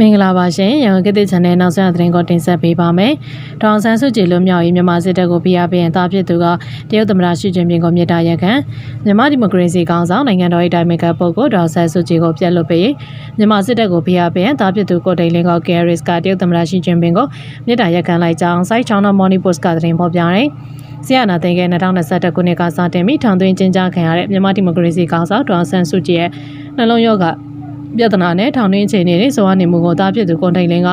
မင်္ဂလာပါရှင်ရန်ကုန်ကတိချန်နယ်နောက်ဆက်သတင်းကိုတင်ဆက်ပေးပါမယ်။ဒေါအောင်ဆန်းစုကြည်လွတ်မြောက်ရေးမြန်မာစစ်တပ်ကိုဖိအားပေးရင်တာဖြစ်သူကတရုတ်သမ္မတရှီကျင်းပင်ကိုမြစ်တာရက်ခံမြန်မာဒီမိုကရေစီကောင်ဆောင်နိုင်ငံတော်၏တိုင်ပင်ခံပုဂ္ဂိုလ်ဒေါအောင်ဆန်းစုကြည်ကိုပြတ်လွတ်ပေးမြန်မာစစ်တပ်ကိုဖိအားပေးရင်တာဖြစ်သူကိုတိန်လင်းကကယ်ရစ်ကတရုတ်သမ္မတရှီကျင်းပင်ကိုမြစ်တာရက်ခံလိုက်ကြောင်းစိုက်ချောင်းတော်မော်နီပို့စ်ကသတင်းဖော်ပြတယ်။ဆီယနာသိန်းက2021ခုနှစ်ကစတင်ပြီးထောင်သွင်းကျင်းပခံရတဲ့မြန်မာဒီမိုကရေစီကောင်ဆောင်ဒေါအောင်ဆန်းစုကြည်ရဲ့နှလုံးရောဂါ ပြဿနာနဲ့ထောင်တွင်းအခြေအနေတွေဆိုအနေမှုကိုတားဖြစ်သူကွန်တိန်လင်းက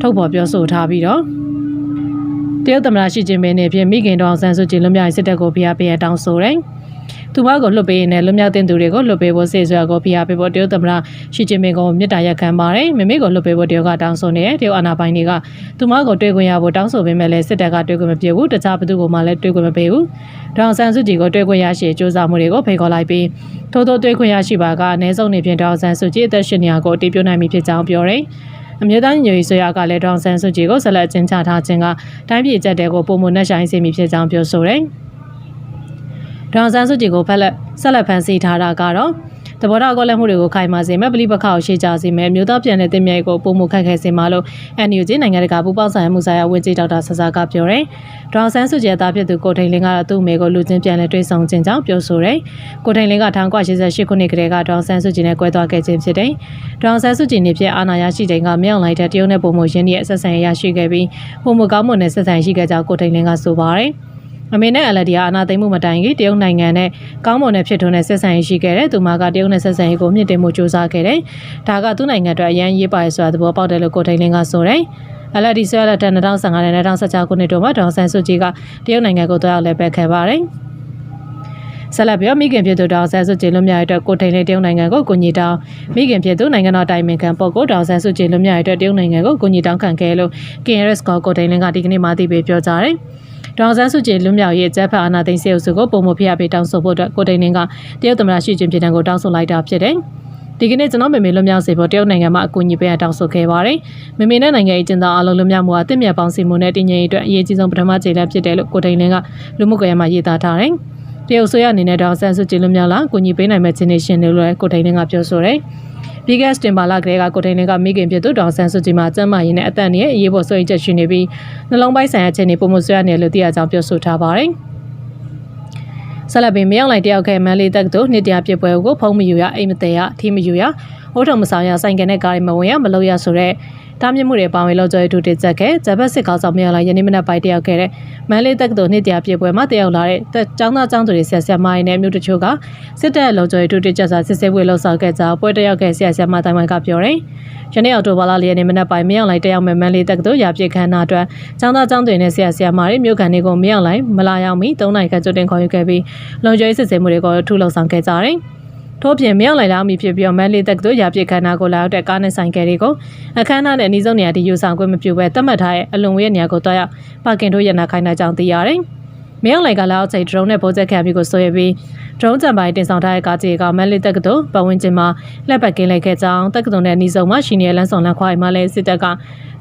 ထုတ်ဖော်ပြောဆိုထားပြီးတော့တရုတ်သမ္မတရှီကျင်းပင်နဲ့ဖြင့်မိခင်တော်ဆန်းစုကြည်လွတ်မြောက်ရေးစစ်တပ်ကိုဖိအားပေးရတောင်းဆိုတယ်။ သူမကိုလွတ်ပေးရင်လည်းလွတ်မြောက်တဲ့သူတွေကိုလွတ်ပေးဖို့စေဆွေကိုဖိအားပေးဖို့တရုတ်သမ္မတရှီကျင်းပင်ကိုမြစ်တာရက်ခံပါတယ်။မိမိကိုလွတ်ပေးဖို့တရုတ်ကတောင်းဆိုနေတယ်။တရုတ်အာဏာပိုင်တွေကသူမကိုတွေ့ခွင့်ရဖို့တောင်းဆိုပေမဲ့လည်းစစ်တပ်ကတွေ့ခွင့်မပြုဘူး။တခြားဘသူကမှလည်းတွေ့ခွင့်မပေးဘူး။ဒေါအောင်ဆန်းစုကြည်ကိုတွေ့ခွင့်ရရှိစ조사မှုတွေကိုဖိတ်ခေါ်လိုက်ပြီးထို့သောတွေ့ခွင့်ရရှိပါကအ ਨੇ ဆုံးနေဖြင့်ဒေါအောင်ဆန်းစုကြည်အသက်ရှင်နေရကိုအတည်ပြုနိုင်ပြီဖြစ်ကြောင်းပြောတယ်။အမျိုးသားညီညွတ်ရေးဆိုရကလည်းဒေါအောင်ဆန်းစုကြည်ကိုဆက်လက်အကျဉ်းချထားခြင်းကတိုင်းပြည်ကြက်တဲ့ကိုပုံမနှက်ဆိုင်စေမိဖြစ်ကြောင်းပြောဆိုတယ်။ ဒေါအောင်ဆန်းစုကြည်ကိုဖက်လက်ဆက်လက်ဖန်ဆီးထားတာကတော့တဘောတော်ကောလည်းမှုတွေကိုခိုင်မာစေမဲ့ပလိပခါကိုရှေ့ကြစေမဲ့မြို့သားပြန်တဲ့တင်မြိုက်ကိုပုံမှုခက်ခဲစေမှာလို့ NUG နိုင်ငံတကာပူးပေါင်းဆောင်မှုဆိုင်ရာဝန်ကြီးဒေါက်တာဆဆာကပြောတယ်။ဒေါအောင်ဆန်းစုကြည်သားဖြစ်သူကိုထိန်လင်းကတော့သူ့အမေကိုလူချင်းပြန်လဲတွေ့ဆုံခြင်းကြောင့်ပြောဆိုတယ်။ကိုထိန်လင်းက1988ခုနှစ်ကတည်းကဒေါအောင်ဆန်းစုကြည်နဲ့ကွဲသွားခဲ့ခြင်းဖြစ်တယ်။ဒေါအောင်ဆန်းစုကြည်နေဖြစ်အာဏာရရှိတဲ့ကမြောက်လိုက်တဲ့တရုတ်နဲ့ပုံမှုရင်းရဲ့ဆက်ဆံရရှိခဲ့ပြီးပုံမှုကောင်းမွန်တဲ့ဆက်ဆံရှိခဲ့ကြောင်းကိုထိန်လင်းကဆိုပါတယ်။ အမေနဲ့အလက်ဒီယာအနာသိမ့်မှုမတိုင်ခင်တရုတ်နိုင်ငံနဲ့ကောင်းမွန်တဲ့ဖြစ်ထွန်းတဲ့ဆက်ဆံရေးရှိခဲ့တဲ့သူမကတရုတ်နဲ့ဆက်ဆံရေးကိုမြင့်တင်မှုစူးစမ်းခဲ့တယ်။ဒါကသူ့နိုင်ငံအတွက်အရန်ရေးပါရဆိုတာသဘောပေါက်တယ်လို့ကိုထိန်လင်းကဆိုတယ်။အလက်ဒီဆွဲလက်တန်2015နဲ့2016ခုနှစ်တုန်းကဒေါန်ဆန်စုကြည်ကတရုတ်နိုင်ငံကိုတွားရောက်လဲပက်ခဲ့ပါတယ်။ဆက်လက်ပြီးမိခင်ဖြစ်သူဒေါအောင်ဆန်းစုကြည်လွတ်မြောက်ရေးအတွက်ကိုထိန်လေးတရုတ်နိုင်ငံကိုကိုညီတောင်းမိခင်ဖြစ်သူနိုင်ငံတော်တိုင်ပင်ခံပုဂ္ဂိုလ်ဒေါအောင်ဆန်းစုကြည်လွတ်မြောက်ရေးအတွက်တရုတ်နိုင်ငံကိုကိုညီတောင်းခံခဲ့လို့ KRS ကကိုထိန်လင်းကဒီကနေ့မှသိပေးပြောကြားတယ်။ ဒေါအောင်ဆန်းစုကြည်လွတ်မြောက်ရေးကျက်ဖက်အာဏာသိမ်းစေအုပ်စုကိုပုံမဖျက်ပေးတောင်းဆိုဖို့အတွက်ကိုတိန်လင်းကတရုတ်သမ္မတရှီကျင်းပင်ကိုတောင်းဆိုလိုက်တာဖြစ်တယ်။ဒီကနေ့ကျွန်တော်မေမေလွတ်မြောက်စေဖို့တရုတ်နိုင်ငံမှာအကူအညီပေးအပ်တောင်းဆိုခဲ့ပါတယ်။မေမေနဲ့နိုင်ငံရေးကျင်းသားအလုံးလွတ်မြောက်မှုဟာတင့်မြတ်ပေါင်းစီမှုနဲ့တည်ငြိမ်ရေးအတွက်အရေးကြီးဆုံးပထမခြေလှမ်းဖြစ်တယ်လို့ကိုတိန်လင်းကလူမှုကွန်ရက်မှာရေးသားထားတယ်။တရုတ်ဆိုရအနေနဲ့တော့ဆန်စုကြည်လွတ်မြောက်လာကူညီပေးနိုင်မဲ့ချင်းနေရှင်တွေလို့ကိုတိန်လင်းကပြောဆိုတယ်။ ပြီးခဲ့စတင်ပါလာကလေးကကိုတိန်လင်းကမိခင်ဖြစ်သူဒေါန်ဆန်စုကြည်မှာကျန်းမာရေးနဲ့အသက်နဲ့အရေးပေါ်ဆွေးနွေးချက်ရှိနေပြီးနှလုံးပိုင်းဆိုင်ရာအခြေအနေပုံမှုဆွေးရနေလို့သိရကြောင်းပြောဆိုထားပါတယ်။ဆက်လက်ပြီးမြောက်လိုက်တယောက်ခဲမန်လေးတက်တို့နှစ်တရာပြပွဲကိုဖုံးမယူရအိမ်မသေးရထီမယူရအိုးထုံမဆောင်ရဆိုင်ကနေကားရီမဝင်ရမလို့ရဆိုတဲ့ တားမြစ်မှုတွေပါဝင်လို့ကြော်ရတူတက်ချက်ခဲ့ဂျပက်စစ်ကောင်းဆောင်မြောက်လိုက်ယနေ့မနက်ပိုင်းတယောက်ခဲတဲ့မန်လေးတက်တို့နှစ်တရာပြပွဲမှာတယောက်လာတဲ့ကျောင်းသားကျောင်းသူတွေဆက်ဆက်မိုင်းနဲ့မြို့တချို့ကစစ်တပ်လုံကြော်ရတူတက်ချက်စာစစ်ဆေးပွဲလှုပ်ဆောင်ခဲ့ကြပွဲတယောက်ခဲဆက်ဆက်မတိုင်ဝမ်ကပြောတယ်ယနေ့အော်တိုဘာလလေးရက်နေ့မနက်ပိုင်းမြောက်လိုက်တယောက်မဲ့မန်လေးတက်တို့ရပြစ်ခန်းနာအတွက်ကျောင်းသားကျောင်းသူတွေနဲ့ဆက်ဆက်မိုင်းတွေမြို့ခံတွေကိုမြောက်လိုက်မလာရောက်မီ၃နိုင်ကကြိုတင်ခေါ်ယူခဲ့ပြီးလုံခြုံရေးစစ်ဆေးမှုတွေကိုထူလှုပ်ဆောင်ခဲ့ကြတယ်။ ထို့ပြင်မြောက်လိုက်လာမိဖြစ်ပြီးမန်လေးတက်တို့ရာပြစ်ခန္ဓာကိုလာရောက်တဲ့ကားနဲ့ဆိုင်ကယ်တွေကိုအခမ်းအနားနဲ့အနည်းဆုံးနေရာတည်ယူဆောင်ခွင့်မပြုဘဲသတ်မှတ်ထားတဲ့အလွန်ဝေးနေရာကိုတွားရောက်ပါကင်တို့ရနာခိုင်းတာကြောင့်သိရတယ်။မြောက်လိုက်ကလာအောင်ချိန်ဒရုန်းနဲ့ပိုးချက်ခံပြီးကိုဆိုရပြီးဒရုန်းကြံပိုင်းတင်ဆောင်ထားတဲ့ကားကြီးကမန်လေးတက်ကတူပတ်ဝန်းကျင်မှာလက်ပတ်ကင်းလိုက်ခဲ့ကြောင်းတက်ကတူနဲ့အနီးဆုံးမှာရှိနေတဲ့လမ်းဆောင်လမ်းခွာအိမ်မှာလည်းစစ်တပ်က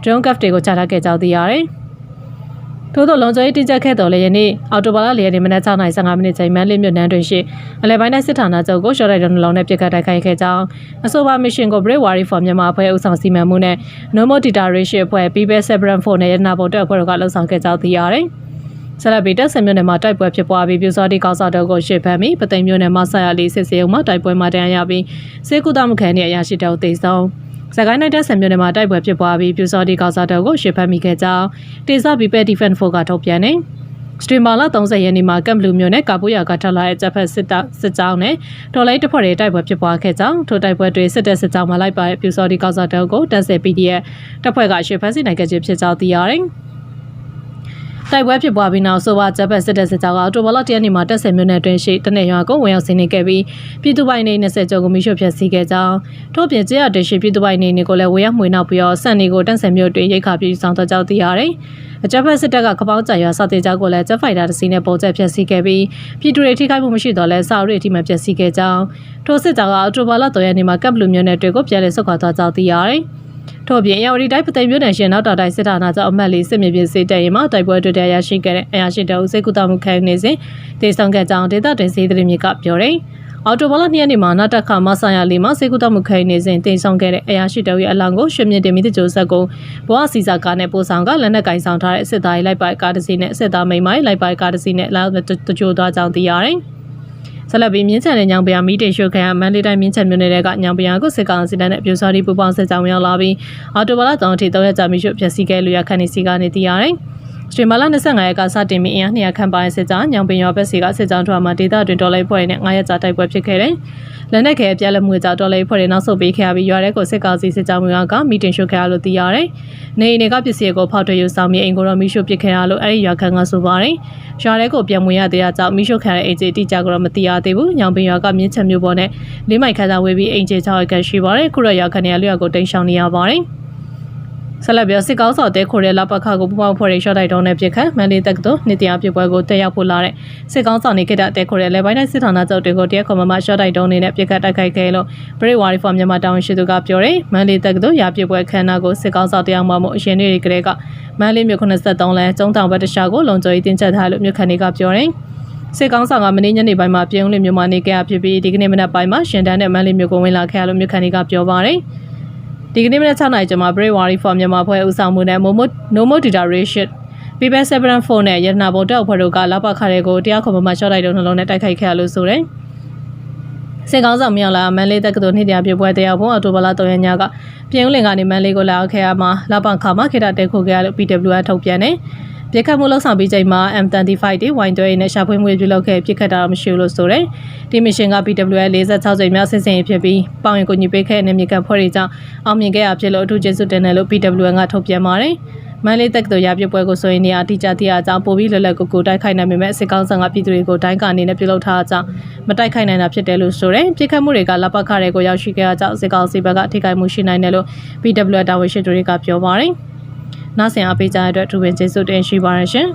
ဒရုန်းကပ်တွေကိုချထားခဲ့ကြောင်းသိရတယ်။ ထို့သောလုံခြုံရေးတင်ကြပ်ခဲ့တော်လည်းယနေ့အော်တိုဘာလ၄ရက်နေ့မနက်6:15မိနစ်ချိန်မန်းလေးမြို့နန်းတွင်ရှိအလဲပိုင်းတိုင်းစစ်ဌာနချုပ်ကိုရှော့ရိုက်တော်နှလုံးနဲ့ပြစ်ခတ်တိုက်ခိုက်ခဲ့ကြောင်းအဆိုပါမစ်ရှင်ကို Brave Wari for မြန်မာအဖွဲ့အဆောင်စီမံမှုနဲ့ Nomo Data Ratio အဖွဲ့ People Severan 4နဲ့ရနာပေါ်တက်အဖွဲ့တို့ကလှုပ်ဆောင်ခဲ့ကြောင်းသိရတယ်။ဆလဘီတက်ဆင်မြို့နယ်မှာတိုက်ပွဲဖြစ်ပွားပြီးပြူစောတိကောက်စားတော့ကိုရှေ့ဖမ်းပြီးပသိမ်မြို့နယ်မှာဆက်ရလေးစစ်စေုံမှာတိုက်ပွဲမှာတရားရပြီးစေကုသမှုခံတဲ့အရာရှိတောက်သိဆုံး စကိုင်းနိုင်တဲ့ဆံမြို့နယ်မှာတိုက်ပွဲဖြစ်ပွားပြီးပြူစောတိကောက်စားတော့ကိုရှေ့ဖမ်းမိခဲ့ကြောင်းတေဇာဘီပက်ဒီဖန်ဖိုကထုတ်ပြန်နေစတရီမာလာ30ရက်နေ့မှာကမ်ဘလူမြို့နယ်ကာပူယာကထလာရဲ့တပ်ဖက်စစ်တပ်စစ်ကြောင်းနဲ့တော်လိုက်တစ်ဖွဲ့ရဲ့တိုက်ပွဲဖြစ်ပွားခဲ့ကြောင်းထိုတိုက်ပွဲတွေစစ်တပ်စစ်ကြောင်းမှာလိုက်ပါပြူစောတိကောက်စားတော့ကိုတက်ဆက် PDF တပ်ဖွဲ့ကရှေ့ဖမ်းစီနိုင်ခဲ့ခြင်းဖြစ်ကြောင်းသိရတယ်။ တိုက်ပွဲဖြစ်ပွားပြီးနောက်ဆိုပါဂျပန်စစ်တပ်စစ်ကြောင်းကအော်တိုဘလတရနေ့မှာတက်ဆယ်မြို့နယ်တွင်ရှိတနေရွာကိုဝင်ရောက်ဆင်းနေခဲ့ပြီးပြည်သူပိုင်နေ20ကျော်ကိုမိရှုဖျက်ဆီးခဲ့ကြောင်းထို့ပြင်ကျေးရတရှိပြည်သူပိုင်နေကိုလည်းဝေရောက်မှွေနောက်ပြီးတော့စံနေကိုတက်ဆယ်မြို့တွင်ရိတ်ခါပြီးဆောင်တော့ကြောက်သိရတယ်။အကြမ်းဖက်စစ်တပ်ကကပောင်းကြရွာစတဲ့ကြောက်ကိုလည်းဂျက်ဖိုက်တာတစ်စီးနဲ့ပုံကျက်ဖျက်ဆီးခဲ့ပြီးပြည်သူတွေထိခိုက်မှုမရှိတော့လဲစာရီအထိမှဖျက်ဆီးခဲ့ကြောင်းထိုစစ်ကြောင်ကအော်တိုဘာလ3ရက်နေ့မှာကပ်ဘလူးမြို့နယ်တွေကိုပြန်လည်ဆုတ်ခွာသွားကြောင်းသိရတယ်။ ထို့အပြင်အေရဝတီတိုင်းပသိမ်မြို့နယ်ရှင်နောက်တော်တိုင်းစစ်ဌာနချုပ်အမှတ်လေးစစ်မြေပြင်စစ်တပ်ရင်မှတိုက်ပွဲတွေ့တဲ့ရရှိခဲ့တဲ့အရာရှိတအုပ်စိတ်ကူတာမှုခံယူနေစဉ်ဒေဆောင်ကကြောင်ဒေသတွင်စီးသတင်းမြေကပြောတယ်။အော်တိုဘလ2ရက်နေ့မှာနာတခမဆိုင်ရလီမှာစေကူတမှုခိုင်းနေစဉ်တင်ဆောင်ခဲ့တဲ့အရာရှိတအုပ်ရဲ့အလောင်းကိုရွှေမြင့်တင်မိတကြိုဆက်ကိုဘဝစီစာကားနဲ့ပို့ဆောင်ကလက်နက်ကင်ဆောင်ထားတဲ့အစစ်သားရေးလိုက်ပိုက်ကားတစ်စီးနဲ့အစစ်သားမိန်မိုင်းလိုက်ပိုက်ကားတစ်စီးနဲ့လာတကြိုသွားကြောင်းသိရတယ်။ ဆက်လက်ပြီးမြင်းချန်တဲ့ညောင်ပရာမီတင်ရှို့ခံရမန္တလေးတိုင်းမြင်းချန်မြို့နယ်ကညောင်ပရာကိုစစ်ကောင်စီတပ်နဲ့ပြူစော်ဒီပူပေါင်းစစ်ကြောင်းရောက်လာပြီးအော်တိုဘလတောင်ထိ၃ရက်ကြာမီရှို့ဖျက်ဆီးခဲ့လူရခန့်နေစီကနေသိရတယ်။ စတရီမာလာ25ရက်ကစတင်ပြီးအင်အား200ခန့်ပါတဲ့စစ်ကြောင်းညောင်ပင်ရွာဘက်စီကစစ်ကြောင်းထွားမှာဒေသတွင်တော်လိုင်းဖွဲ့နဲ့9ရက်ကြာတိုက်ပွဲဖြစ်ခဲ့တယ်။လက်နက်ခဲပြက်လက်မှုကြောင့်တော်လိုင်းဖွဲ့တွေနောက်ဆုတ်ပေးခဲ့ရပြီးရွာထဲကိုစစ်ကောင်စီစစ်ကြောင်းများကမီတင်ရှို့ခဲ့ရလို့သိရတယ်။နေအိမ်တွေကပစ္စည်းကိုဖောက်ထွက်ယူဆောင်ပြီးအိမ်ကိုတော့မီရှို့ပစ်ခဲ့ရလို့အဲ့ဒီရွာခန့်ကဆိုပါတယ်။ရွာထဲကိုပြန်ဝင်ရတဲ့အကြောင်းမီရှို့ခံတဲ့အိမ်ကြီးတိကျကတော့မသိရသေးဘူး။ညောင်ပင်ရွာကမြင်းချက်မျိုးပေါ်နဲ့လေးမိုင်ခန်းသာဝေးပြီးအိမ်ကြီး6ရက်ခန့်ရှိပါတယ်။ခုတော့ရွာခန့်နေရလျောက်ကိုတိန်ရှောင်နေရပါတယ်။ ဆက်လက်ပြီးစစ်ကောင်းစော်တဲခိုတဲ့လပခါကိုပူပေါင်းဖွဲ့ရေးရှော့တိုက်တုံးနဲ့ပြစ်ခတ်မန်လေးတက္ကသိုလ်နှစ်တရားပြပွဲကိုတက်ရောက်ဖို့လာတဲ့စစ်ကောင်းစော်နေခဲ့တဲ့တဲခိုတဲ့လေပိုင်းတိုင်းစစ်ဌာနချုပ်တွေကိုတရားခေါ်မမရှော့တိုက်တုံးနဲ့ပြစ်ခတ်တိုက်ခိုက်ခဲ့လို့ပရိဝါရီဖော်မြန်မာတာဝန်ရှိသူကပြောတယ်မန်လေးတက္ကသိုလ်ရာပြပွဲခမ်းနားကိုစစ်ကောင်းစော်တရားမှမှုအရင်နေ့တွေကလေးကမန်လေးမြို့83လမ်းကျုံတောင်ဘက်တခြားကိုလုံခြုံရေးတင်ချက်ထားလို့မြို့ခံတွေကပြောတယ်စစ်ကောင်းဆောင်ကမင်းညနေပိုင်းမှာပြုံးလင်းမြို့မှာနေခဲ့ရဖြစ်ပြီးဒီကနေ့မနက်ပိုင်းမှာရှင်တန်းနဲ့မန်လေးမြို့ကိုဝင်လာခဲ့ရလို့မြို့ခံတွေကပြောပါတယ်။ ဒီကနေ့မနက်6နာရီကျော်မှာ Bravery for မြန်မာဖွဲ့ဦးဆောင်မှုနဲ့ Momo Nomo Dictatorship People 74နဲ့ရတနာဘုံတောက်ဖွဲ့တို့ကလောက်ပါခါတွေကိုတရားခေါ်မှရှော့လိုက်တော့နှလုံးနဲ့တိုက်ခိုက်ခဲ့ရလို့ဆိုတယ်။စင်ကောင်းဆောင်မြောက်လာမန်လေးတက္ကသိုလ်နှစ်တရားပြပွဲတရားပုံအော်တိုဘလာ3ရက်ညကပြင်ဦးလင်ကနေမန်လေးကိုလာရောက်ခဲ့ရမှာလောက်ပါခါမှာခေတ္တတဲခိုခဲ့ရလို့ PWR ထုတ်ပြန်တယ်။ ပြစ်ခတ်မှုလောက်ဆောင်ပြီးချိန်မှာ M35 တွေဝိုင်းတွဲနဲ့ရှာဖွေမှုပြုလုပ်ခဲ့ပြစ်ခတ်တာမရှိလို့ဆိုတယ်။ဒီမရှင်က PWL 46ချိန်မြောက်ဆင်ဆင်ဖြစ်ပြီးပေါင်ရင်ကိုညပေးခဲ့တဲ့မြေကဖွဲ့တွေကြောင့်အောင်မြင်ခဲ့ရဖြစ်လို့အထူးကျေးဇူးတင်တယ်လို့ PWL ကထုတ်ပြန်ပါတယ်။မန်လေးတက္ကသိုလ်ရပြပွဲကိုဆိုရင်နေရာတိကျတရားအကြောင်းပို့ပြီးလွယ်လွယ်ကူကူတိုက်ခိုက်နိုင်ပေမဲ့စစ်ကောင်းဆောင်ကပြည်သူတွေကိုတိုင်းကနေနဲ့ပြုလုပ်ထားအကြောင်းမတိုက်ခိုက်နိုင်တာဖြစ်တယ်လို့ဆိုတယ်။ပြစ်ခတ်မှုတွေကလပခတွေကိုရောက်ရှိခဲ့အကြောင်းစစ်ကောင်းစီဘက်ကအထိကိမှုရှိနိုင်တယ်လို့ PWL တာဝန်ရှိသူတွေကပြောပါတယ်။ နောက်ဆင်အားပေးကြတဲ့အတွက်သူပင်ကျေးဇူးတင်ရှိပါရရှင်